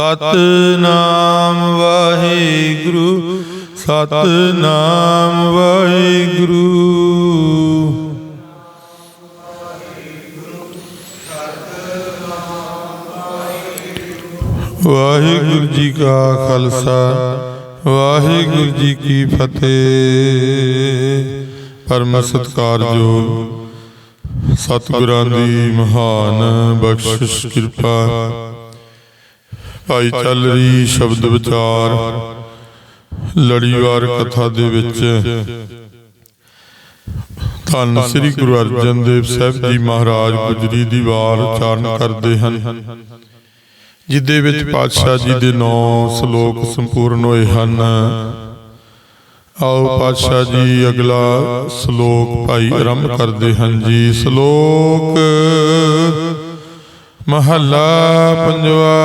ਸਤਨਾਮ ਵਾਹਿਗੁਰੂ ਸਤਨਾਮ ਵਾਹਿਗੁਰੂ। ਵਾਹਿਗੁਰੂ ਜੀ ਕਾ ਖਾਲਸਾ, ਵਾਹਿਗੁਰੂ ਜੀ ਕੀ ਫਤਿਹ। ਪਰਮ ਸਤਿਕਾਰਯੋਗ ਸਤਿਗੁਰਾਂ ਦੀ ਮਹਾਨ ਬਖਸ਼ਿਸ਼ ਕਿਰਪਾ ਭਾਈ ਚੱਲ ਰਹੀ ਸ਼ਬਦ ਵਿਚਾਰ। ਲੜੀਵਾਰ ਕਥਾ ਦੇ ਵਿੱਚ। ਧੰਨ ਸ੍ਰੀ ਗੁਰੂ ਅਰਜਨ ਦੇਵ ਸਾਹਿਬ ਜੀ ਮਹਾਰਾਜ ਗੁਜਰੀ ਦੀ ਵਾਰ ਉਚਾਰਨ ਕਰਦੇ ਹਨ। ਜਿਦੇ ਵਿੱਚ ਪਾਤਸ਼ਾਹ ਜੀ ਦੇ 9 ਸ਼ਲੋਕ ਸੰਪੂਰਨ ਹੋਏ ਹਨ। ਆਓ ਪਾਤਸ਼ਾਹ ਜੀ ਅਗਲਾ ਸ਼ਲੋਕ ਭਾਈ ਆਰੰਭ ਕਰਦੇ ਹਨ ਜੀ। ਸ਼ਲੋਕ ਮਹੱਲਾ ਪੰਜਵਾ।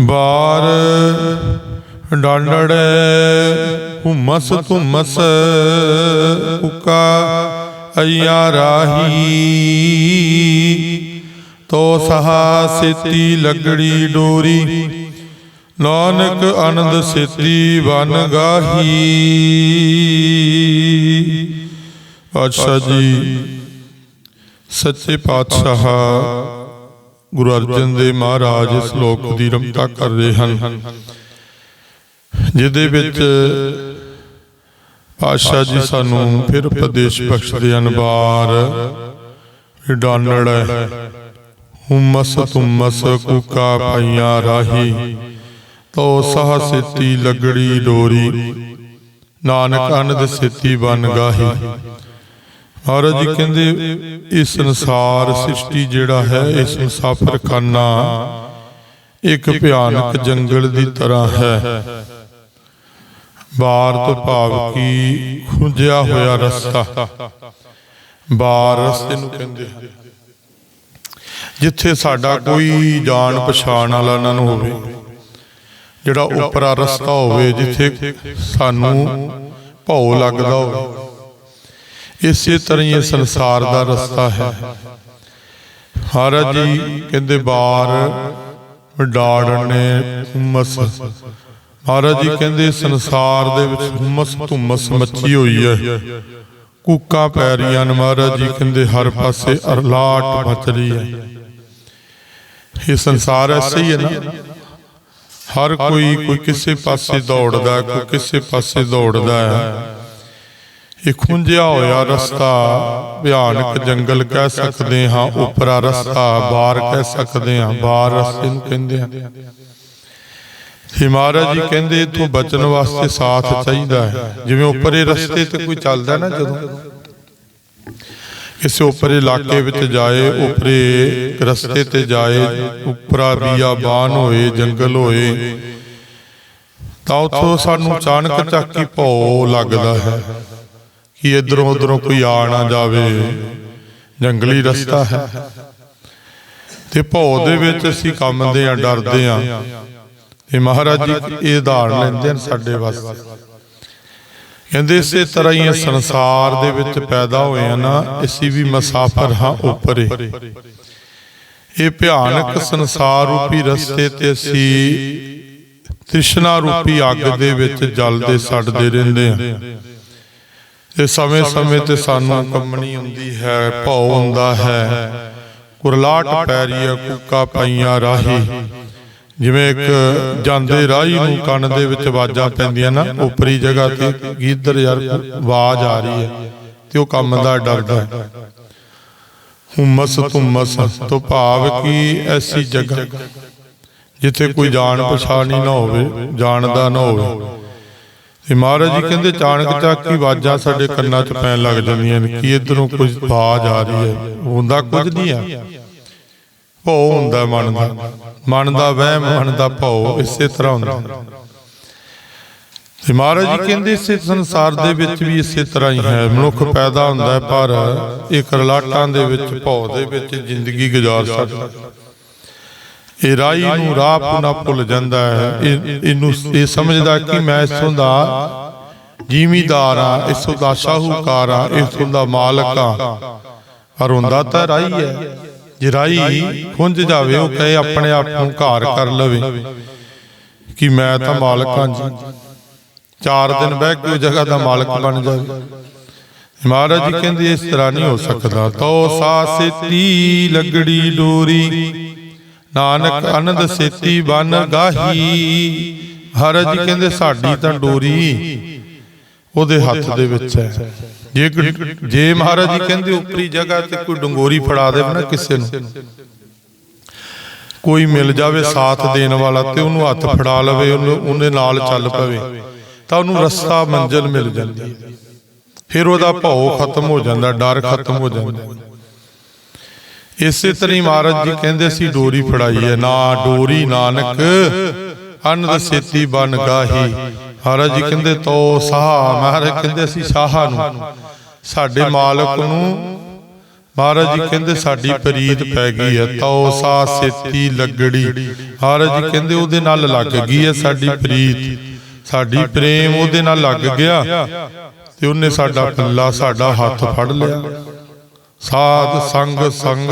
ਬਾਰ ਡਾਂਡੜ ਹੁਮਸ ਧੁਮਸ ਉਕਾ ਅਈਆ ਰਾਹੀ। ਤੋ ਸਹਾ ਸੇਤੀ ਲਗੜੀ ਡੋਰੀ। ਨਾਨਕ ਆਨੰਦ ਸੇਤੀ ਬਨ ਗਾਹੀ। ਪਾਤਸ਼ਾਹ ਜੀ ਸੱਚੇ ਪਾਤਸ਼ਾਹ, ਗੁਰੂ ਅਰਜਨ ਦੇਵ ਮਹਾਰਾਜ ਇਸ ਲੋਕ ਦੀ ਰਮਤਾ ਕਰ ਰਹੇ ਹਨ। ਜਿਹਦੇ ਵਿੱਚ ਪਾਤਸ਼ਾਹ ਜੀ ਸਾਨੂੰ ਫਿਰ ਉਪਦੇਸ਼ ਬਖਸ਼ਦੇ ਹਨ ਬਾਰ ਡਾਨੜ, ਹੁਮਸ ਤੁਮਸ ਕੁਕਾ ਪਈਆਂ ਰਾਹੀ, ਤੋ ਸਹ ਸੇਤੀ ਲਗੜੀ ਡੋਰੀ, ਨਾਨਕ ਅਨੰਦ ਸੇਤੀ ਬਨ ਗਾਹੀ। ਮਹਾਰਾਜ ਜੀ ਕਹਿੰਦੇ, ਇਸ ਸੰਸਾਰ ਸ੍ਰਿਸ਼ਟੀ ਜਿਹੜਾ ਹੈ, ਇਸ ਮੁਸਾਫਰ ਖਾਨਾ ਇੱਕ ਭਿਆਨਕ ਜੰਗਲ ਦੀ ਤਰ੍ਹਾਂ ਹੈ। ਬਾਰ ਤੋਂ ਭਾਵ ਕੀ ਖੁੰਝਿਆ ਹੋਇਆ ਰਸਤਾ। ਬਾਰ ਰਸਤੇ ਨੂੰ ਕਹਿੰਦੇ ਹਨ। ਜਿੱਥੇ ਸਾਡਾ ਕੋਈ ਜਾਣ ਪਛਾਣ ਵਾਲਾ ਨਾ ਨੂੰ ਹੋਵੇ, ਜਿਹੜਾ ਉਪਰਾ ਰਸਤਾ ਹੋਵੇ, ਜਿੱਥੇ ਸਾਨੂੰ ਭੌ ਲੱਗਦਾ ਹੋਵੇ। ਇਸੇ ਤਰ੍ਹਾਂ ਹੀ ਸੰਸਾਰ ਦਾ ਰਸਤਾ ਹੈ। ਮਹਾਰਾਜ ਜੀ ਕਹਿੰਦੇ, ਬਾਰ ਡਾੜਨੇ ਹੁਮਸ। ਮਹਾਰਾਜ ਜੀ ਕਹਿੰਦੇ, ਸੰਸਾਰ ਦੇ ਵਿੱਚ ਹੁਮਸ ਧੁਮਸ ਮੱਚੀ ਹੋਈ ਹੈ। ਕੂਕਾਂ ਪੈ ਰਹੀਆਂ ਨੇ। ਮਹਾਰਾਜ ਜੀ ਕਹਿੰਦੇ, ਹਰ ਪਾਸੇ ਅਰਲਾਟ ਮਚ ਰਹੀ ਹੈ। ਇਹ ਸੰਸਾਰ ਐਸਾ ਹੀ ਹੈ ਨਾ। ਹਰ ਕੋਈ ਕੋਈ ਕਿਸੇ ਪਾਸੇ ਦੌੜਦਾ ਕੋਈ ਕਿਸੇ ਪਾਸੇ ਦੌੜਦਾ ਹੈ। ਇਹ ਖੁੰਝਿਆ ਹੋਇਆ ਰਸਤਾ, ਭਿਆਨਕ ਜੰਗਲ ਕਹਿ ਸਕਦੇ ਹਾਂ, ਉਪਰਾ ਰਸਤਾ ਬਾਹਰ ਕਹਿ ਸਕਦੇ ਹਾਂ ਬਾਹਰ ਰਸਤੇ ਨੂੰ ਕਹਿੰਦੇ ਹਨ ਤੇ ਮਹਾਰਾਜ ਜੀ ਕਹਿੰਦੇ ਇਥੋਂ ਬਚਣ ਵਾਸਤੇ ਸਾਥ ਚਾਹੀਦਾ ਹੈ। ਜਿਵੇਂ ਉੱਪਰੇ ਰਸਤੇ ਤੇ ਕੋਈ ਚੱਲਦਾ ਨਾ ਜਦੋਂ, ਕਿਸੇ ਉੱਪਰੇ ਇਲਾਕੇ ਵਿੱਚ ਜਾਏ, ਉਪਰੇ ਰਸਤੇ ਤੇ ਜਾਏ, ਉਪਰਾ ਬੀਆਬਾਨ ਹੋਏ, ਜੰਗਲ ਹੋਏ, ਤਾਂ ਉੱਥੋਂ ਸਾਨੂੰ ਅਚਾਨਕ ਝਾਕੀ ਭੌ ਲੱਗਦਾ ਹੈ। ਕਿ ਇਧਰੋਂ ਉਧਰੋਂ ਕੋਈ ਆ ਨਾ ਜਾਵੇ। ਜੰਗਲੀ ਰਸਤਾ ਹੈ। ਤੇ ਭੌ ਦੇ ਵਿੱਚ ਅਸੀਂ ਕੰਮਦੇ ਆ, ਡਰਦੇ ਆ। ਤੇ ਮਹਾਰਾਜ ਜੀ ਇਹ ਉਦਾਹਰਨ ਲੈਂਦੇ ਹਨ ਸਾਡੇ ਵਾਸਤੇ। ਕਹਿੰਦੇ ਇਸੇ ਤਰ੍ਹਾਂ ਹੀ ਸੰਸਾਰ ਦੇ ਵਿੱਚ ਪੈਦਾ ਹੋਏ ਆ ਨਾ, ਅਸੀਂ ਵੀ ਮੁਸਾਫਰ ਹਾਂ ਉਪਰੇ। ਇਹ ਭਿਆਨਕ ਸੰਸਾਰ ਰੂਪੀ ਰਸਤੇ ਤੇ ਅਸੀਂ ਤ੍ਰਿਸ਼ਨਾ ਰੂਪੀ ਅੱਗ ਦੇ ਵਿੱਚ ਜਲਦੇ ਸੜਦੇ ਰਹਿੰਦੇ ਆ। ਤੇ ਸਮੇਂ-ਸਮੇਂ ਤੇ ਸਾਨੂੰ ਕੰਮਣੀ ਹੁੰਦੀ ਹੈ ਭਉ ਹੁੰਦਾ ਹੈ। ਕੁਰਲਾਟ ਪੈ ਰਹੀ ਹੈ ਕੁੱਕਾ ਪਈਆਂ ਰਾਹੀ। ਜਿਵੇਂ ਇੱਕ ਜਾਂਦੇ ਰਾਹੀ ਨੂੰ ਕੰਨ ਦੇ ਵਿੱਚ ਆਵਾਜ਼ਾਂ ਪੈਂਦੀਆਂ ਨਾ ਉਪਰੀ ਜਗ੍ਹਾ ਤੇ ਗੀਦਰ ਯਾਰ ਆਵਾਜ਼ ਆ ਰਹੀ ਹੈ ਤੇ ਉਹ ਕੰਮ ਦਾ ਡਰਦਾ ਹੈ। ਹੁਮਸ ਤੁਮਸ ਤੋਂ ਭਾਵ ਕੀ ਐਸੀ ਜਗ੍ਹਾ ਜਿੱਥੇ ਕੋਈ ਜਾਣ ਪਛਾਣੀ ਨਾ ਹੋਵੇ ਜਾਣਦਾ ਨਾ ਹੋਵੇ। ਤੇ ਮਹਾਰਾਜ ਜੀ ਕਹਿੰਦੇ ਚਾਣਕ ਚੱਕ ਆਵਾਜ਼ਾਂ ਸਾਡੇ ਕੰਨਾਂ 'ਚ ਪੈਣ ਲੱਗ ਜਾਂਦੀਆਂ ਨੇ ਕਿ ਇਧਰੋਂ ਕੁਝ ਆਵਾਜ਼ ਆ ਰਹੀ ਹੈ। ਹੁੰਦਾ ਕੁਝ ਨਹੀਂ ਆ। ਭਉ ਹੁੰਦਾ ਮਨ ਦਾ ਮਨ ਦਾ ਵਹਿਮ ਮਨ ਦਾ ਭਉ ਇਸੇ ਤਰ੍ਹਾਂ ਹੁੰਦਾ। ਤੇ ਮਹਾਰਾਜ ਜੀ ਕਹਿੰਦੇ ਇਸੇ ਸੰਸਾਰ ਦੇ ਵਿੱਚ ਵੀ ਇਸੇ ਤਰ੍ਹਾਂ ਹੀ ਹੈ। ਮਨੁੱਖ ਪੈਦਾ ਹੁੰਦਾ ਹੈ ਪਰ ਇਹ ਕਰਲਾਟਾਂ ਦੇ ਵਿੱਚ ਭਉ ਦੇ ਵਿੱਚ ਜ਼ਿੰਦਗੀ ਗੁਜ਼ਾਰ ਸਕਦਾ। ਇਹ ਰਾਈ ਨੂੰ ਰਾਹ ਪੁਨਾ ਭੁੱਲ ਜਾਂਦਾ ਹੈ। ਇਹਨੂੰ ਇਹ ਸਮਝਦਾ ਕਿ ਮੈਂ ਇਸੋਂ ਦਾ ਜ਼ਿਮੀਦਾਰ ਆ ਇਸੋਂ ਦਾ ਸ਼ਾਹੂਕਾਰ ਆ ਇਸੋਂ ਦਾ ਮਾਲਕ ਆ ਪਰ ਹੁੰਦਾ ਤਾਂ ਰਾਈ ਹੈ। ਜੇ ਰਾਈ ਖੁੰਝ ਜਾਵੇ, ਉਹ ਕਹੇ ਆਪਣੇ ਆਪ ਨੂੰ ਘਾਰ ਕਰ ਲਵੇ ਕਿ ਮੈਂ ਤਾਂ ਮਾਲਕ ਹਾਂ ਜੀ। ਚਾਰ ਦਿਨ ਬਹਿ ਕੇ ਉਹ ਜਗ੍ਹਾ ਦਾ ਮਾਲਕ ਬਣ ਜਾਵੇ। ਮਹਾਰਾਜ ਜੀ ਕਹਿੰਦੇ ਇਸ ਤਰ੍ਹਾਂ ਨਹੀਂ ਹੋ ਸਕਦਾ। ਤੋ ਸਾ ਸੇਤੀ ਲਗੜੀ ਡੋਰੀ ਨਾਨਕ ਅਨੰਦ ਸੇਤੀ ਬਨ ਗਾਹੀ। ਮਹਾਰਾਜ ਜੀ ਕਹਿੰਦੇ ਸਾਡੀ ਤਾਂ ਡੋਰੀ। ਉਹਦੇ ਹੱਥ ਦੇ ਵਿੱਚ ਹੈ। ਜੇ ਜੇ ਮਹਾਰਾਜ ਜੀ ਕਹਿੰਦੇ ਉਪਰੀ ਜਗ੍ਹਾ ਤੇ ਕੋਈ ਡੰਗੋਰੀ ਫੜਾ ਦੇਵੇ ਨਾ ਕਿਸੇ ਨੂੰ। ਕੋਈ ਮਿਲ ਜਾਵੇ ਸਾਥ ਦੇਣ ਵਾਲਾ ਤੇ ਉਹਨੂੰ ਹੱਥ ਫੜਾ ਲਵੇ ਉਹਦੇ ਨਾਲ ਚੱਲ ਪਵੇ। ਤਾਂ ਉਹਨੂੰ ਰਸਤਾ ਮੰਜ਼ਿਲ ਮਿਲ ਜਾਂਦੀ। ਹੈ ਫਿਰ ਉਹਦਾ ਭਉ ਖਤਮ ਹੋ ਜਾਂਦਾ ਡਰ ਖਤਮ ਹੋ ਜਾਂਦਾ। ਇਸੇ ਤਰ੍ਹਾਂ ਮਹਾਰਾਜ ਜੀ ਕਹਿੰਦੇ ਸੀ ਡੋਰੀ ਫੜਾਈ ਹੈ। ਨਾ ਡੋਰੀ ਨਾਨਕ, ਅਨੰਦ ਸੇਤੀ ਬਨ ਗਾਹੀ। ਮਹਾਰਾਜ ਜੀ ਕਹਿੰਦੇ ਤੋ ਸਾਹ, ਮਹਾਰਾਜ ਕਹਿੰਦੇ ਸੀ ਸ਼ਾਹਾਂ ਨੂੰ। ਸਾਡੇ ਮਾਲਕ ਨੂੰ ਮਹਾਰਾਜ ਜੀ ਕਹਿੰਦੇ ਸਾਡੀ ਪ੍ਰੀਤ ਪੈ ਗਈ ਹੈ। ਤੋ ਸਾ ਸੇਤੀ ਲੱਗੜੀ। ਮਹਾਰਾਜ ਜੀ ਕਹਿੰਦੇ ਉਹਦੇ ਨਾਲ ਲੱਗ ਗਈ ਹੈ ਸਾਡੀ ਪ੍ਰੀਤ। ਸਾਡੀ ਪ੍ਰੇਮ ਉਹਦੇ ਨਾਲ ਲੱਗ ਗਿਆ ਤੇ ਉਹਨੇ ਸਾਡਾ ਪੱਲਾ, ਸਾਡਾ ਹੱਥ ਫੜ ਲਿਆ। ਸਾਧ ਸੰਗ ਸੰਗ।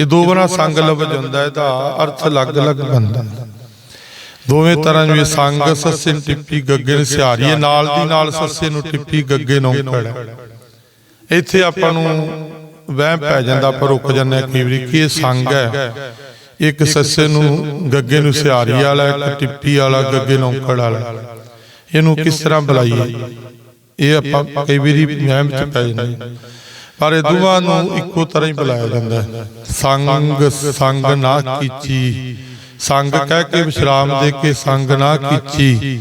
ਇਹ ਦੋ ਬਣਾ ਸੰਗ ਲਫ਼ਜ਼ ਹੁੰਦਾ ਹੈ ਅਰਥ ਅਲੱਗ-ਅਲੱਗ ਬੰਦਾ ਦੋਵੇਂ ਤਰ੍ਹਾਂ ਜਿਵੇਂ ਸੰਗ ਸੱਸੇ ਨੂੰ ਟਿੱਪੀ ਗੱਗੇ ਨੂੰ ਸਿਹਾਰੀ ਨਾਲ ਦੀ ਨਾਲ ਸੱਸੇ ਨੂੰ ਟਿੱਪੀ ਗੱਗੇ ਨੂੰ ਖੜਾ ਇੱਥੇ ਆਪਾਂ ਨੂੰ ਵਹਿਮ ਪੈ ਜਾਂਦਾ ਪਰ ਰੁਕ ਜਾਂਦੇ ਹਾਂ ਕਈ ਵਾਰੀ ਕਿ ਇਹ ਸੰਗ ਹੈ। ਇੱਕ ਸੱਸੇ ਨੂੰ ਗੱਗੇ ਨੂੰ ਸਿਹਾਰੀ ਵਾਲਾ, ਇੱਕ ਟਿੱਪੀ ਵਾਲਾ, ਗੱਗੇ ਨੂੰ ਔਂਕੜ ਵਾਲਾ। ਇਹਨੂੰ ਕਿਸ ਤਰ੍ਹਾਂ ਬੁਲਾਈਏ? ਇਹ ਆਪਾਂ ਕਈ ਵਾਰੀ ਵਹਿਮ ਚ ਪੈ ਜਾਂਦੇ ਪਰ ਇਹ ਦੋਵਾਂ ਨੂੰ ਇੱਕੋ ਤਰ੍ਹਾਂ ਹੀ ਬੁਲਾਇਆ ਜਾਂਦਾ ਹੈ। ਸੰਗ ਸੰਗ ਨਾ ਕੀਚੀ। ਸੰਗ ਕਹਿ ਕੇ ਵਿਸ਼ਰਾਮ ਦੇ ਕੇ ਸੰਗ ਨਾ ਕੀਚੀ।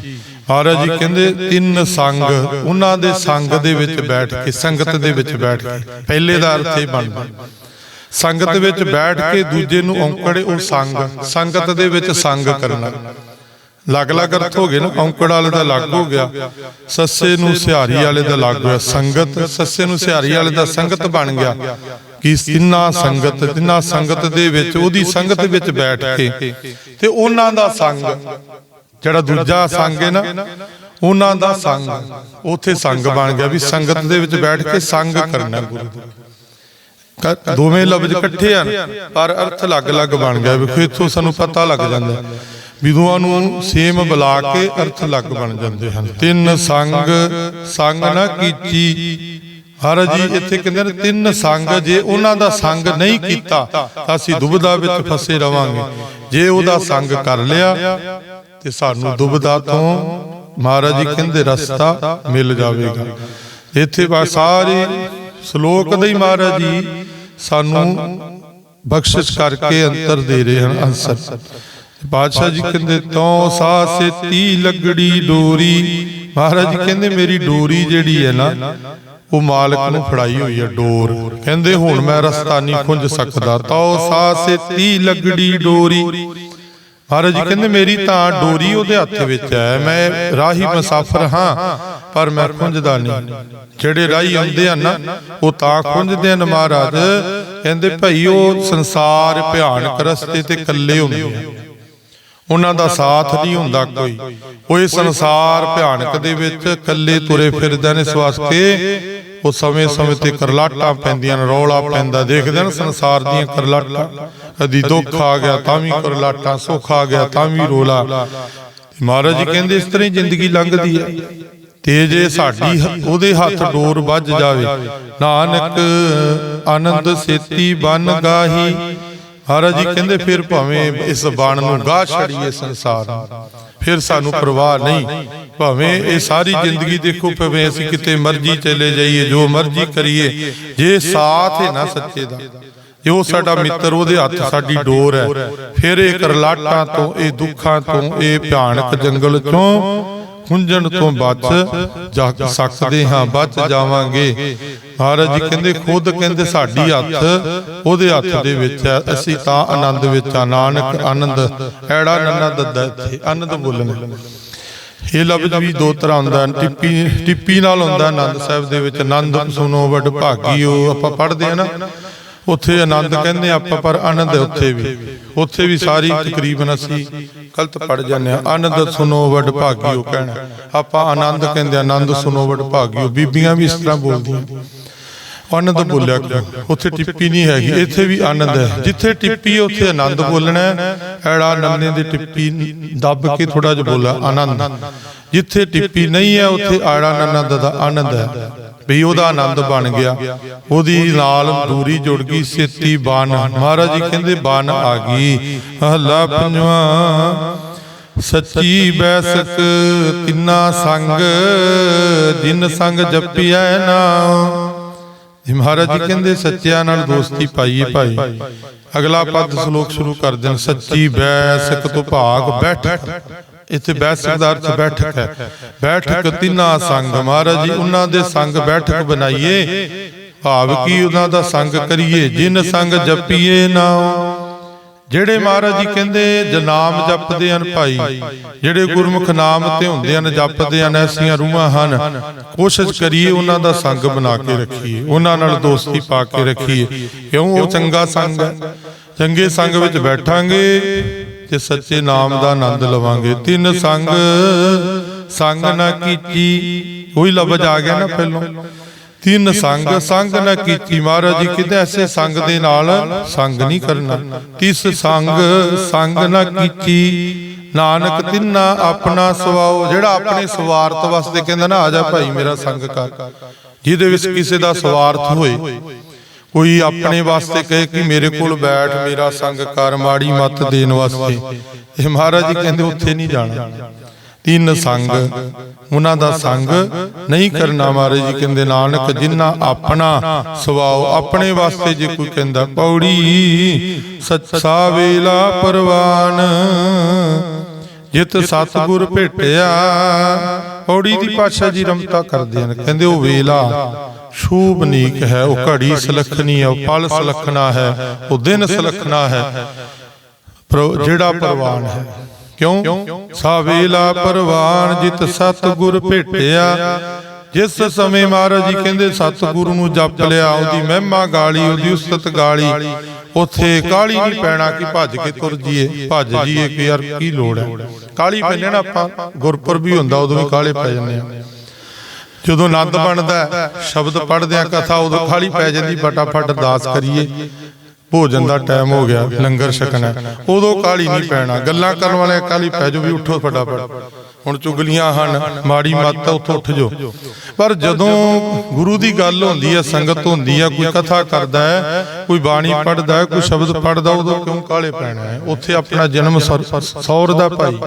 ਮਹਾਰਾਜ ਜੀ ਕਹਿੰਦੇ ਤਿੰਨ ਸੰਗ ਉਹਨਾਂ ਦੇ ਸੰਗ ਦੇ ਵਿੱਚ ਬੈਠ ਕੇ ਸੰਗਤ ਦੇ ਵਿੱਚ ਬੈਠ ਕੇ। ਪਹਿਲੇ ਦਾ ਅਰਥ ਇਹ ਬਣਦਾ। ਸੰਗਤ ਵਿੱਚ ਬੈਠ ਕੇ ਦੂਜੇ ਨੂੰ ਔਂਕੜੇ ਉਹ ਸੰਗ। ਸੰਗਤ ਦੇ ਵਿੱਚ ਸੰਗ ਕਰਨਾ। ਅਲੱਗ-ਅਲੱਗ ਅਰਥ ਹੋ ਗਏ ਨਾ, ਔਂਕੜ ਵਾਲੇ ਦਾ ਅਲੱਗ ਹੋ ਗਿਆ। ਸੱਸੇ ਨੂੰ ਸਿਹਾਰੀ ਵਾਲੇ ਦਾ ਅਲੱਗ ਹੋਇਆ ਸੰਗਤ, ਸੱਸੇ ਨੂੰ ਸਿਹਾਰੀ ਵਾਲੇ ਦਾ ਸੰਗਤ ਬਣ ਗਿਆ। ਕਿ ਤਿੰਨਾ ਸੰਗਤ ਤਿੰਨਾ ਸੰਗਤ ਦੇ ਵਿੱਚ, ਉਹਦੀ ਸੰਗਤ ਵਿੱਚ ਬੈਠ ਕੇ ਤੇ ਉਹਨਾਂ ਦਾ ਸੰਗ, ਜਿਹੜਾ ਦੂਜਾ ਸੰਗ ਹੈ ਨਾ, ਉਹਨਾਂ ਦਾ ਸੰਗ, ਉਥੇ ਸੰਗ ਬਣ ਗਿਆ ਵੀ ਸੰਗਤ ਦੇ ਵਿੱਚ ਬੈਠ ਕੇ ਸੰਗ ਕਰਨਾ ਗੁਰੂ ਦੋਵੇਂ ਲਫ਼ਜ਼ ਇਕੱਠੇ ਹਨ, ਪਰ ਅਰਥ ਅਲੱਗ-ਅਲੱਗ ਬਣ ਗਿਆ ਵੇਖੋ ਇੱਥੋਂ ਸਾਨੂੰ ਪਤਾ ਲੱਗ ਜਾਂਦਾ। ਵੀ ਨੂੰ ਸੇਮ ਬੁਲਾ ਕੇ ਅਰਥ ਅਲੱਗ ਬਣ ਜਾਂਦੇ ਹਨ। ਤਿੰਨ ਸੰਗ ਸੰਗ ਨਾ ਕੀਚੀ ਮਹਾਰਾਜ ਜੀ ਇੱਥੇ ਕਹਿੰਦੇ ਨੇ, ਤਿੰਨ ਸੰਗ, ਜੇ ਉਹਨਾਂ ਦਾ ਸੰਗ ਨਹੀਂ ਕੀਤਾ, ਤਾਂ ਅਸੀਂ ਦੁਬਦਾ ਵਿੱਚ ਫਸੇ ਰਵਾਂਗੇ। ਜੇ ਉਹਦਾ ਸੰਗ ਕਰ ਲਿਆ, ਤੇ ਸਾਨੂੰ ਦੁਬਦਾ ਤੋਂ ਮਹਾਰਾਜ ਜੀ ਕਹਿੰਦੇ ਰਸਤਾ ਮਿਲ ਜਾਵੇਗਾ। ਇੱਥੇ ਬਾ ਸਾਰੇ ਸ਼ਲੋਕ ਦੇ ਹੀ ਮਹਾਰਾਜ ਜੀ ਸਾਨੂੰ ਬਖਸ਼ਿਸ਼ ਕਰਕੇ ਅੰਤਰ ਦੇ ਰਹੇ ਹਨ, ਅੰਸਰ। ਬਾਦਸ਼ਾਹ ਜੀ ਕਹਿੰਦੇ ਤੋ ਸਾ ਸੇਤੀ ਲੱਗੜੀ ਡੋਰੀ। ਮਹਾਰਾਜ ਕਹਿੰਦੇ ਮੇਰੀ ਡੋਰੀ ਜਿਹੜੀ ਹੈ ਨਾ ਉਹ ਮਾਲਕ ਨੂੰ ਫੜਾਈ ਹੋਈ ਹੈ ਡੋਰ। ਕਹਿੰਦੇ ਹੁਣ ਮੈਂ ਰਸਤਾ ਨਹੀਂ ਖੁੰਝ ਸਕਦਾ। ਤੋ ਸਾ ਸੇਤੀ ਲੱਗੜੀ ਡੋਰੀ। ਮਹਾਰਾਜ ਕਹਿੰਦੇ ਮੇਰੀ ਤਾਂ ਡੋਰੀ ਉਹਦੇ ਹੱਥ ਵਿੱਚ ਹੈ। ਮੈਂ ਰਾਹੀ ਮੁਸਾਫਰ ਹਾਂ ਪਰ ਮੈਂ ਖੁੰਝਦਾ ਨਹੀਂ। ਜਿਹੜੇ ਰਾਹੀ ਆਉਂਦੇ ਹਨ ਨਾ ਉਹ ਤਾਂ ਖੁੰਝਦੇ ਹਨ ਮਹਾਰਾਜ। ਕਹਿੰਦੇ ਭਈ ਉਹ ਸੰਸਾਰ ਭਿਆਨਕ ਰਸਤੇ ਤੇ ਇਕੱਲੇ ਹੁੰਦੇ ਆ ਉਹਨਾਂ ਦਾ ਸਾਥ ਨਹੀਂ ਹੁੰਦਾ ਕੋਈ। ਉਹ ਇਹ ਸੰਸਾਰ ਭਿਆਨਕ ਦੇ ਵਿੱਚ ਇਕੱਲੇ ਤੁਰੇ ਫਿਰਦੇ ਨੇ, ਇਸ ਵਾਸਤੇ ਉਹ ਸਮੇਂ-ਸਮੇਂ ਤੇ ਕਰਲਾਟਾਂ ਪੈਂਦੀਆਂ ਨੇ, ਰੌਲਾ ਪੈਂਦਾ, ਦੇਖਦੇ ਨੇ ਸੰਸਾਰ ਦੀਆਂ ਕਰਲਾਟਾਂ। ਕਦੀ ਦੁੱਖ ਆ ਗਿਆ, ਤਾਂ ਵੀ ਕਰਲਾਟਾਂ, ਸੁੱਖ ਆ ਗਿਆ, ਤਾਂ ਵੀ ਰੋਲਾ। ਮਹਾਰਾਜ ਜੀ ਕਹਿੰਦੇ, ਇਸ ਤਰ੍ਹਾਂ ਹੀ ਜ਼ਿੰਦਗੀ ਲੰਘਦੀ ਹੈ ਤੇ ਜੇ ਸਾਡੀ ਉਹਦੇ ਹੱਥ ਡੋਰ ਵੱਜ ਜਾਵੇ, ਨਾਨਕ ਆਨੰਦ ਸੇਤੀ ਬਨ ਗਾਹੀ। ਮਹਾਰਾਜ ਜੀ ਕਹਿੰਦੇ ਫਿਰ ਭਾਵੇਂ ਇਸ ਬਾਣ ਨੂੰ ਗਾਹ ਛੜੀਏ ਸੰਸਾਰ ਫਿਰ ਸਾਨੂੰ ਪਰਵਾਹ ਨਹੀਂ। ਭਾਵੇਂ ਇਹ ਸਾਰੀ ਜ਼ਿੰਦਗੀ ਦੇਖੋ ਭਾਵੇਂ ਅਸੀਂ ਕਿਤੇ ਮਰਜ਼ੀ ਚਲੇ ਜਾਈਏ ਜੋ ਮਰਜ਼ੀ ਕਰੀਏ ਜੇ ਸਾਥ ਹੈ ਨਾ ਸੱਚੇ ਦਾ। ਜੇ ਉਹ ਸਾਡਾ ਮਿੱਤਰ ਉਹਦੇ ਹੱਥ ਸਾਡੀ ਡੋਰ ਹੈ। ਫਿਰ ਇਹ ਕਰਲਾਟਾਂ ਤੋਂ ਇਹ ਦੁੱਖਾਂ ਤੋਂ ਇਹ ਭਿਆਨਕ ਜੰਗਲ ਚੋਂ ਖੁੰਝਣ ਤੋਂ ਬਚ ਜਾ ਸਕਦੇ ਹਾਂ ਬਚ ਜਾਵਾਂਗੇ। ਮਹਾਰਾਜ ਜੀ ਕਹਿੰਦੇ, ਖੁਦ ਕਹਿੰਦੇ ਸਾਡੀ ਹੱਥ, ਉਹਦੇ ਹੱਥ ਦੇ ਵਿੱਚ ਹੈ। ਅਸੀਂ ਤਾਂ ਆਨੰਦ ਵਿੱਚ ਆ ਨਾਨਕ ਆਨੰਦ, ਐੜਾ ਨੰਨਾ ਦੱਦਾ ਇੱਥੇ ਆਨੰਦ ਬੋਲਣਾ। ਇਹ ਲਫ਼ਜ਼ ਵੀ ਦੋ ਤਰ੍ਹਾਂ ਹੁੰਦਾ। ਟਿੱਪੀ ਟਿੱਪੀ ਨਾਲ ਹੁੰਦਾ ਆਨੰਦ ਸਾਹਿਬ ਦੇ ਵਿੱਚ। ਆਨੰਦ ਸੁਨੋ ਵਡ ਭਾਗੀਓ। ਆਪਾਂ ਪੜ੍ਹਦੇ ਆ ਨਾ। ਉੱਥੇ ਆਨੰਦ ਕਹਿੰਦੇ ਆਪਾਂ, ਪਰ ਆਨੰਦ ਹੈ ਉੱਥੇ ਵੀ। ਉੱਥੇ ਵੀ ਸਾਰੀ ਤਕਰੀਬਨ ਅਸੀਂ ਗਲਤ ਪੜ ਜਾਂਦੇ ਆ ਆਨੰਦ ਸੁਨੋ ਵਡ ਭਾਗੀਓ ਕਹਿਣਾ। ਆਪਾਂ ਆਨੰਦ ਕਹਿੰਦੇ ਆਨੰਦ ਸੁਨੋ ਵਡ ਭਾਗੀਓ। ਬੀਬੀਆਂ ਵੀ ਇਸ ਤਰ੍ਹਾਂ ਬੋਲਦੀਆਂ। ਆਨੰਦ ਬੋਲਿਆ। ਉੱਥੇ ਟਿੱਪੀ ਨਹੀਂ ਹੈਗੀ ਇੱਥੇ ਵੀ ਆਨੰਦ ਹੈ। ਜਿੱਥੇ ਟਿੱਪੀ ਉੱਥੇ ਆਨੰਦ ਬੋਲਣਾ। ਐੜਾ ਨੰਨੇ ਦੀ ਟਿੱਪੀ ਦੱਬ ਕੇ ਥੋੜਾ ਜਿਹਾ ਬੋਲਾ ਆਨੰਦ। ਜਿੱਥੇ ਟਿੱਪੀ ਨਹੀਂ ਹੈ ਉੱਥੇ ਆੜਾ ਨੰਨਾ ਦਾ ਆਨੰਦ ਹੈ। ਵੀ ਉਹਦਾ ਆਨੰਦ ਬਣ ਗਿਆ। ਉਹਦੀ ਨਾਲ ਦੂਰੀ ਜੁੜ ਗਈ ਸੇਤੀ ਬਾਨ ਮਹਾਰਾਜ ਜੀ ਕਹਿੰਦੇ ਬਾਨ ਆ ਗਈ। ਹੱਲਾ ਪੰਜਵਾ ਸੱਚੀ ਬੈਸਕ ਤਿੰਨਾ ਸੰਗ ਜਿਨ ਸੰਗ ਜਪਿਐ ਨਾਮ ਇਹ ਮਹਾਰਾਜ ਜੀ ਕਹਿੰਦੇ ਸੱਚਿਆਂ ਨਾਲ ਦੋਸਤੀ ਪਾਈਏ ਭਾਈ। ਅਗਲਾ ਪਦ ਸ਼ਲੋਕ ਸ਼ੁਰੂ ਕਰ ਦੇਣ ਸੱਚੀ ਬੈਸਕ ਤੋਂ ਭਾਗ ਬੈਠਕ। ਇੱਥੇ ਬੈਸਕ ਦਾ ਅਰਥ ਬੈਠਕ ਹੈ। ਬੈਠਕ ਤਿੰਨਾ ਸੰਗ। ਮਹਾਰਾਜ ਜੀ ਉਹਨਾਂ ਦੇ ਸੰਗ ਬੈਠਕ ਬਣਾਈਏ। ਭਾਵ ਕੀ ਉਹਨਾਂ ਦਾ ਸੰਗ ਕਰੀਏ ਜਿਨ ਸੰਗ ਜਪੀਏ ਨਾਮ ਜਿਹੜੇ ਮਹਾਰਾਜ ਜੀ ਕਹਿੰਦੇ ਜਨਾਮ ਜਪਦੇ ਹਨ ਭਾਈ, ਜਿਹੜੇ ਗੁਰਮੁਖ ਨਾਮ ਤੇ ਹੁੰਦੇ ਹਨ, ਜਪਦੇ ਹਨ, ਐਸੀਆਂ ਰੂਹਾਂ ਹਨ, ਕੋਸ਼ਿਸ਼ ਕਰੀਏ ਉਹਨਾਂ ਦਾ ਸੰਗ ਬਣਾ ਕੇ ਰੱਖੀਏ, ਉਹਨਾਂ ਨਾਲ ਦੋਸਤੀ ਪਾ ਕੇ ਰੱਖੀਏ। ਕਿਉਂ? ਉਹ ਚੰਗਾ ਸੰਗ ਹੈ। ਚੰਗੇ ਸੰਗ ਵਿੱਚ ਬੈਠਾਂਗੇ ਤੇ ਸੱਚੇ ਨਾਮ ਦਾ ਆਨੰਦ ਲਵਾਂਗੇ। ਤਿੰਨ ਸੰਗ ਸੰਗ ਨਾ ਕੀਤੀ। ਉਹੀ ਲਫ਼ਜ਼ ਆ ਗਿਆ ਨਾ ਪਹਿਲੋਂ। ਤਿੰਨ ਸੰਗ ਸੰਗ ਨਾ ਕੀਤੀ ਮਹਾਰਾਜ ਜੀ ਕਹਿੰਦੇ ਐਸੇ ਸੰਗ ਦੇ ਨਾਲ ਸੰਗ ਨਹੀਂ ਕਰਨਾ। ਤਿਸ ਸੰਗ ਸੰਗ ਨਾ ਕੀਤੀ। ਨਾਨਕ ਤਿੰਨਾ ਆਪਣਾ ਸਵਾਉ। ਜਿਹੜਾ ਆਪਣੇ ਸਵਾਰਥ ਵਾਸਤੇ ਕਹਿੰਦਾ ਨਾ ਆ ਜਾ ਭਾਈ ਮੇਰਾ ਸੰਗ ਕਰ। ਜਿਹਦੇ ਵਿੱਚ ਕਿਸੇ ਦਾ ਸਵਾਰਥ ਹੋਏ। ਕੋਈ ਆਪਣੇ ਵਾਸਤੇ ਕਹੇ ਕਿ ਮੇਰੇ ਕੋਲ ਬੈਠ ਮੇਰਾ ਸੰਗ ਕਰ ਮਾੜੀ ਮੱਤ ਦੇਣ ਵਾਸਤੇ। ਇਹ ਮਹਾਰਾਜ ਜੀ ਕਹਿੰਦੇ ਉੱਥੇ ਨਹੀਂ ਜਾਣਾ। ਤਿੰਨ ਸੰਗ। ਉਹਨਾਂ ਦਾ ਸੰਗ, ਨਹੀਂ ਕਰਨਾ ਮਹਾਰਾਜ ਜੀ, ਕਹਿੰਦੇ ਨਾਨਕ ਜਿਨ੍ਹਾਂ ਆਪਣਾ ਸਵਾਉ ਆਪਣੇ ਵਾਸਤੇ ਜੇ ਕੋਈ ਕਹਿੰਦਾ ਪੌੜੀ, ਸੱਚਾ ਵੇਲਾ ਪਰਵਾਨ। ਜਿਤ ਸਤਿਗੁਰ ਭੇਟਿਆ, ਪੌੜੀ ਦੀ ਪਾਤਸ਼ਾਹ ਜੀ ਰਮਤਾ ਕਰਦੇ ਹਨ। ਕਹਿੰਦੇ ਉਹ ਵੇਲਾ ਸ਼ੂਭਨੀਕ ਹੈ, ਉਹ ਘੜੀ ਸਲਖਣੀ ਹੈ, ਉਹ ਪਲ ਸਲਖਣਾ ਹੈ, ਉਹ ਦਿਨ ਸਲਖਣਾ ਹੈ। ਜਿਹੜਾ ਪਰਵਾਨ ਹੈ। ਕਿਉਂ? ਸਾ ਪਰਵਾਨ ਜਿਤ ਸਤਿਗੁਰ ਭੇਟਿਆ। ਜਿਸ ਸਮੇਂ ਮਹਾਰਾਜ ਜੀ ਕਹਿੰਦੇ ਸਤਿਗੁਰੂ ਨੂੰ ਜਪ ਲਿਆ, ਉਹਦੀ ਮਹਿਮਾ ਗਾਲੀ, ਉਹਦੀ ਉਸਤਤ ਗਾਲੀ। ਉੱਥੇ ਕਾਲੀ ਨਹੀਂ ਪੈਣਾ ਕਿ ਭੱਜ ਕੇ ਤੁਰ ਜੀਏ ਭੱਜ ਜੀਏ ਕਿ ਯਾਰ ਕੀ ਲੋੜ ਹੈ? ਕਾਲੀ ਪੈਣੇ ਨਾ ਆਪਾਂ, ਗੁਰਪੁਰਬ ਵੀ ਹੁੰਦਾ, ਉਦੋਂ ਵੀ ਕਾਲੇ ਪੈ ਜਾਂਦੇ ਆ। ਜਦੋਂ ਆਨੰਦ ਬਣਦਾ ਸ਼ਬਦ ਪੜਦਿਆਂ ਕਥਾ, ਉਦੋਂ ਖਾਲੀ ਪੈ ਜਾਂਦੀ, ਫਟਾਫਟ ਅਰਦਾਸ ਕਰੀਏ। ਭੋਜਨ ਦਾ ਟਾਈਮ ਹੋ ਗਿਆ ਲੰਗਰ ਛਕਣਾ। ਉਦੋਂ ਕਾਲੀ ਨਹੀਂ ਪੈਣਾ। ਗੱਲਾਂ ਕਰਨ ਵਾਲੇ ਕਾਲੀ ਪੈ ਜਾਓ ਵੀ ਉੱਠੋ ਫਟਾਫਟ। ਹੁਣ ਚੁਗਲੀਆਂ ਹਨ ਮਾੜੀ ਮੱਤ ਉੱਥੋਂ ਉੱਠ ਜਾਓ। ਪਰ ਜਦੋਂ ਗੁਰੂ ਦੀ ਗੱਲ ਹੁੰਦੀ ਹੈ ਸੰਗਤ ਹੁੰਦੀ ਹੈ ਕੋਈ ਕਥਾ ਕਰਦਾ ਹੈ ਕੋਈ ਬਾਣੀ ਪੜ੍ਹਦਾ ਹੈ ਕੋਈ ਸ਼ਬਦ ਪੜ੍ਹਦਾ ਉਦੋਂ ਕਿਉਂ ਕਾਲੇ ਪੈਣਾ ਹੈ? ਉੱਥੇ ਆਪਣਾ ਜਨਮ ਸੌਰ- ਦਾ ਭਾਈ।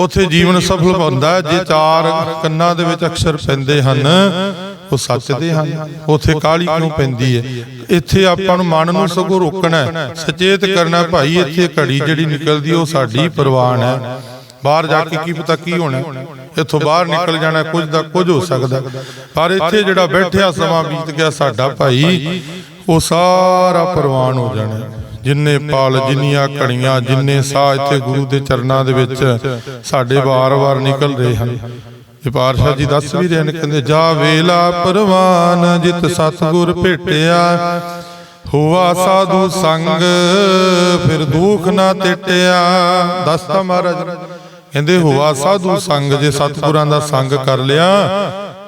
ਉੱਥੇ ਜੀਵਨ ਸਫਲ ਹੁੰਦਾ ਜੇ ਚਾਰ ਕੰਨਾਂ ਦੇ ਵਿੱਚ ਅਕਸ਼ਰ ਪੈਂਦੇ ਹਨ। ਉਹ ਸੱਚ ਦੇ ਹਨ। ਉੱਥੇ ਕਾਲੀ ਕਿਉਂ ਪੈਂਦੀ ਹੈ? ਇੱਥੇ ਆਪਾਂ ਨੂੰ ਮਨ ਨੂੰ ਸਗੋਂ ਰੋਕਣਾ ਹੈ। ਕਰਨਾ ਭਾਈ, ਇੱਥੇ ਘੜੀ ਜਿਹੜੀ ਨਿਕਲਦੀ ਉਹ ਸਾਡੀ ਪ੍ਰਵਾਨ ਹੈ। ਬਾਹਰ ਜਾ ਕੇ ਕੀ ਪਤਾ ਕੀ ਹੋਣਾ ਇੱਥੋਂ ਬਾਹਰ ਨਿਕਲ ਜਾਣਾ, ਕੁਝ ਦਾ ਕੁਝ ਹੋ ਸਕਦਾ ਪਰ ਇੱਥੇ ਜਿਹੜਾ ਬੈਠਿਆ ਸਮਾਂ ਬੀਤ ਗਿਆ ਸਾਡਾ ਭਾਈ, ਉਹ ਸਾਰਾ ਪ੍ਰਵਾਨ ਹੋ ਜਾਣਾ ਜਿੰਨੇ ਪਲ, ਜਿੰਨੀਆਂ ਘੜੀਆਂ, ਜਿੰਨੇ ਸਾਹ ਇੱਥੇ ਗੁਰੂ ਦੇ ਚਰਨਾਂ ਦੇ ਵਿੱਚ ਸਾਡੇ ਵਾਰ-ਵਾਰ ਨਿਕਲ ਰਹੇ ਹਨ। ਇਹ ਪਾਤਸ਼ਾਹ ਜੀ ਦੱਸ ਵੀ ਰਹੇ ਨੇ ਕਹਿੰਦੇ, ਜਾ ਵੇਲਾ ਪਰਵਾਨ ਜਿਤ ਸਤਗੁਰ ਭੇਟਿਆ। ਹੋਆ ਸਾਧੂ ਸੰਗ, ਫਿਰ ਦੁੱਖ ਨਾ ਟਿਟਿਆ ਦੱਸਤਾ ਮਹਾਰਾਜ, ਕਹਿੰਦੇ, ਹੋਆ ਸਾਧੂ ਸੰਗ, ਜੇ ਸਤਗੁਰਾਂ ਦਾ ਸੰਗ ਕਰ ਲਿਆ,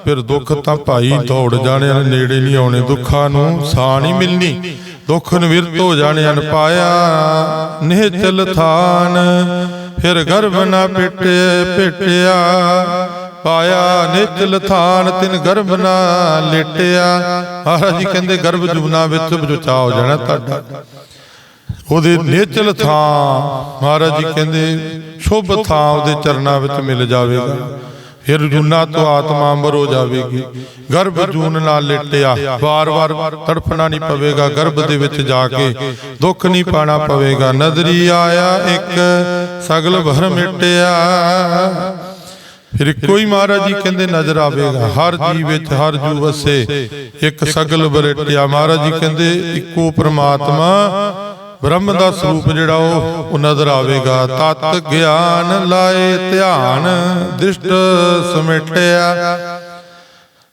ਫਿਰ ਦੁੱਖ ਤਾਂ ਭਾਈ ਦੌੜ ਜਾਣੇ ਨੇ ਨੇੜੇ ਨਹੀਂ ਆਉਣੇ, ਦੁੱਖਾਂ ਨੂੰ ਸਾਹ ਨਹੀਂ ਮਿਲਣੀ। ਦੁੱਖ ਨਿਵਰਤ ਹੋ ਜਾਣੇ ਅਨ ਪਾਇਆ, ਨਿਹਚਲ ਥਾਨ, ਫਿਰ ਗਰਭ ਨਾ ਪਿਟੇ, ਭੇਟਿਆ। ਪਾਇਆ ਨਿਚਲ ਥਾਨ ਤਿਨ ਗਰਭ ਨਾ ਲੇਟਿਆ। ਮਹਾਰਾਜ ਜੀ ਕਹਿੰਦੇ, ਗਰਭ ਜੁਬਨਾ ਵਿੱਚ ਬਚਾ ਹੋ ਜਾਣਾ ਤੁਹਾਡਾ। ਉਹਦੇ ਨੇਚਲ ਥਾਂ, ਮਹਾਰਾਜ ਜੀ ਕਹਿੰਦੇ, ਸ਼ੁਭ ਥਾਂ ਉਹਦੇ ਚਰਨਾਂ ਵਿੱਚ ਮਿਲ ਜਾਵੇਗਾ। ਫਿਰ ਜੁਨਾ ਤੋਂ ਆਤਮਾ ਅੰਬਰ ਹੋ ਜਾਵੇਗੀ। ਗਰਭ ਜੂਨ ਨਾਲ ਲੇਟਿਆ, ਵਾਰ-ਵਾਰ ਤੜਫਣਾ ਨਹੀਂ ਪਵੇਗਾ, ਗਰਭ ਦੇ ਵਿੱਚ ਜਾ ਕੇ ਦੁੱਖ ਨਹੀਂ ਪਾਣਾ ਪਵੇਗਾ। ਨਦਰੀ ਆਇਆ ਇੱਕ, ਸਗਲ ਭਰ ਮਿਟਿਆ। ਫਿਰ ਹੀ ਮਹਾਰਾਜ ਜੀ ਕਹਿੰਦੇ ਨਜ਼ਰ ਆਵੇਗਾ ਹਰ ਜੀਵ ਵਿੱਚ ਹਰ ਜੂ ਵਸੇ ਇੱਕ ਸਗਲ ਬਰੇਟਿਆ ਮਹਾਰਾਜ ਜੀ ਕਹਿੰਦੇ ਇੱਕੋ ਪ੍ਰਮਾਤਮਾ ਬ੍ਰਹਮ ਦਾ ਸਰੂਪ ਜਿਹੜਾ ਉਹ ਉਹ ਨਜ਼ਰ ਆਵੇਗਾ। ਤਤ ਗਿਆਨ ਲਾਏ ਧਿਆਨ ਦ੍ਰਿਸ਼ਟ ਸਮੇਟਿਆ।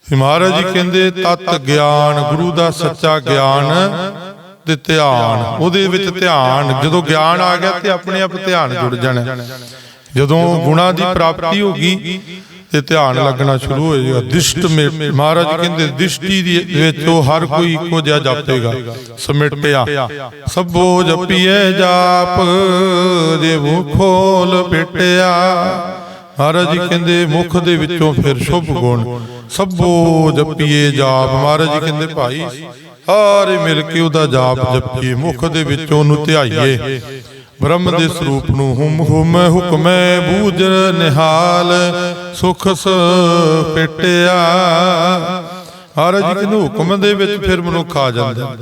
ਮਹਾਰਾਜ ਜੀ ਕਹਿੰਦੇ ਤਤ ਗਿਆਨ ਗੁਰੂ ਦਾ ਸੱਚਾ ਗਿਆਨ ਤੇ ਧਿਆਨ। ਉਹਦੇ ਵਿੱਚ ਧਿਆਨ। ਜਦੋਂ ਗਿਆਨ ਆ ਗਿਆ ਤੇ ਆਪਣੇ ਆਪ ਧਿਆਨ ਜੁੜ ਜਾਣਾ। ਜਦੋਂ ਗੁਣਾ ਦੀ ਪ੍ਰਾਪਤੀ ਹੋ ਗਈ ਤੇ ਧਿਆਨ ਲੱਗਣਾ ਸ਼ੁਰੂ ਹੋ ਜਾਏਗਾ। ਦਿਸ਼ਟ ਮਹਾਰਾਜ ਕਹਿੰਦੇ ਦਿਸ਼ਟੀ ਦੀ ਵਿੱਚ ਉਹ ਹਰ ਕੋਈ ਇੱਕੋ ਜਿਹਾ ਜਾਪੇਗਾ। ਸਮਿਟਿਆ। ਸਭੋ ਜਪੀਏ ਜਾਪ ਜੇ ਉਹ ਖੋਲ ਪਿਟਿਆ। ਮਹਾਰਾਜ ਜੀ ਕਹਿੰਦੇ ਮੁਖ ਦੇ ਵਿੱਚੋਂ ਫਿਰ ਸ਼ੁਭ ਗੁਣ। ਸਭੋ ਜਪੀਏ ਜਾਪ। ਮਹਾਰਾਜ ਜੀ ਕਹਿੰਦੇ ਭਾਈ ਸਾਰੇ ਮਿਲ ਕੇ ਉਹਦਾ ਜਾਪ ਜਪੀਏ ਮੁਖ ਦੇ ਵਿੱਚੋਂ ਉਹਨੂੰ ਧਿਆਈਏ। ਬ੍ਰਹਮ ਦੇ ਸਰੂਪ ਨੂੰ ਹੁਮ ਹੁਮ ਹੁਕਮੈ ਬੂਝ ਨਿਹਾਲ ਸੁਖ ਸਪੇਟਿਆ ਮਹਾਰਾਜ ਜੀ ਕਹਿੰਦੇ ਹੁਕਮ ਦੇ ਵਿੱਚ ਫਿਰ ਮਨੁੱਖ ਆ ਜਾਂਦਾ।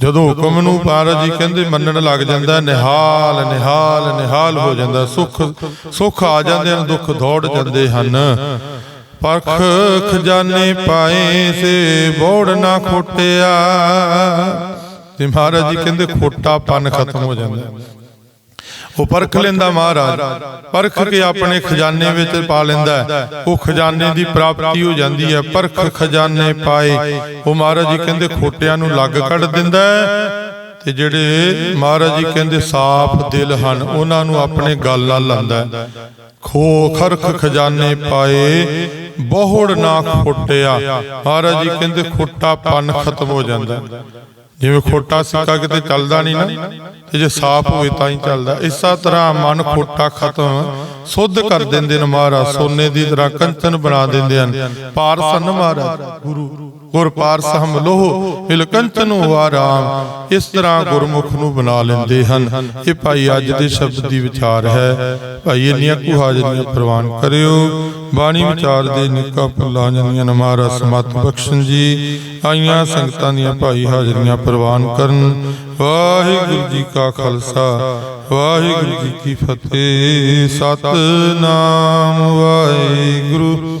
ਜਦੋਂ। ਹੁਕਮ ਨੂੰ ਮਹਾਰਾਜ ਜੀ ਕਹਿੰਦੇ ਮੰਨਣ ਲੱਗ ਜਾਂਦਾ ਨਿਹਾਲ ਨਿਹਾਲ ਨਿਹਾਲ ਹੋ ਜਾਂਦਾ। ਸੁਖ ਸੁਖ ਆ ਜਾਂਦੇ ਹਨ ਦੁੱਖ ਦੌੜ ਜਾਂਦੇ ਹਨ। ਪਰਖ ਖਜ਼ਾਨੇ ਪਾਏ ਸੇ ਬੋੜ ਨਾ ਖੋਟਿਆ। ਤੇ ਮਹਾਰਾਜ ਜੀ ਕਹਿੰਦੇ ਖੋਟਾ ਪਨ ਖਤਮ ਹੋ ਜਾਂਦਾ। ਉਹ ਪਰਖ ਲੈਂਦਾ ਮਹਾਰਾਜ, ਪਰਖ ਕੇ ਆਪਣੇ ਖਜ਼ਾਨੇ ਵਿੱਚ ਪਾ ਲੈਂਦਾ ਉਹ ਖਜ਼ਾਨੇ ਦੀ ਪ੍ਰਾਪਤੀ ਹੋ ਜਾਂਦੀ ਹੈ। ਪਰਖ ਖਜ਼ਾਨੇ ਪਾਏ, ਉਹ ਮਹਾਰਾਜ ਜੀ ਕਹਿੰਦੇ ਖੋਟਿਆਂ ਨੂੰ ਲੱਗ ਕੱਢ ਦਿੰਦਾ ਤੇ ਜਿਹੜੇ ਮਹਾਰਾਜ ਜੀ ਕਹਿੰਦੇ ਸਾਫ਼ ਦਿਲ ਹਨ, ਉਹਨਾਂ ਨੂੰ ਆਪਣੇ ਗੱਲ ਨਾਲ ਲਾਂਦਾ ਖੋ ਖਰਖ ਖਜ਼ਾਨੇ ਪਾਏ, ਬਹੁੜ ਨਾ ਖੋਟਿਆ ਮਹਾਰਾਜ ਜੀ ਕਹਿੰਦੇ ਖੋਟਾ ਪਨ ਖਤਮ ਹੋ ਜਾਂਦਾ ਜਿਵੇਂ ਖੋਟਾ ਸਿੱਕਾ ਕਿਤੇ ਚੱਲਦਾ ਨਹੀਂ ਨਾ, ਤੇ ਜੇ ਸਾਫ਼ ਹੋਵੇ ਤਾਂ ਹੀ ਚੱਲਦਾ। ਇਸਾ ਤਰ੍ਹਾਂ ਮਨ ਖੋਟਾ ਖਤਮ, ਸੁੱਧ ਕਰ ਦਿੰਦੇ ਨੇ ਮਹਾਰਾਜ, ਸੋਨੇ ਦੀ ਤਰ੍ਹਾਂ ਕੰਚਨ ਬਣਾ ਦਿੰਦੇ ਹਨ। ਪਾਰਸਨ ਮਹਾਰਾਜ, ਗੁਰੂ। ਗੁਰ ਪਾਰਸ ਹਮ ਲੋਹ ਮਿਲ ਕੰਚਨ ਇਸ ਤਰ੍ਹਾਂ ਗੁਰਮੁਖ ਨੂੰ ਬਣਾ ਲੈਂਦੇ ਹਨ। ਇਹ ਭਾਈ ਅੱਜ ਦੇ ਸ਼ਬਦ ਦੀ ਵਿਚਾਰ ਹੈ। ਭਾਈ ਇੰਨੀਆਂ ਕੁ ਹਾਜ਼ਰੀਆਂ ਪ੍ਰਵਾਨ ਕਰਿਓ। ਬਾਣੀ ਵਿਚਾਰ ਦੇ ਨਿੱਕਾ ਪੁੱਲਾ ਜਨੀਆਂ ਮਹਾਰਾਜ ਸਮਤ ਬਖਸ਼ਣ ਜੀ। ਆਈਆਂ ਸੰਗਤਾਂ ਦੀਆਂ ਭਾਈ ਹਾਜ਼ਰੀਆਂ ਪ੍ਰਵਾਨ ਕਰਨ। ਵਾਹਿਗੁਰੂ ਜੀ ਕਾ ਖਾਲਸਾ, ਵਾਹਿਗੁਰੂ ਜੀ ਕੀ ਫਤਿਹ। ਸਤਨਾਮ ਵਾਹਿਗੁਰੂ।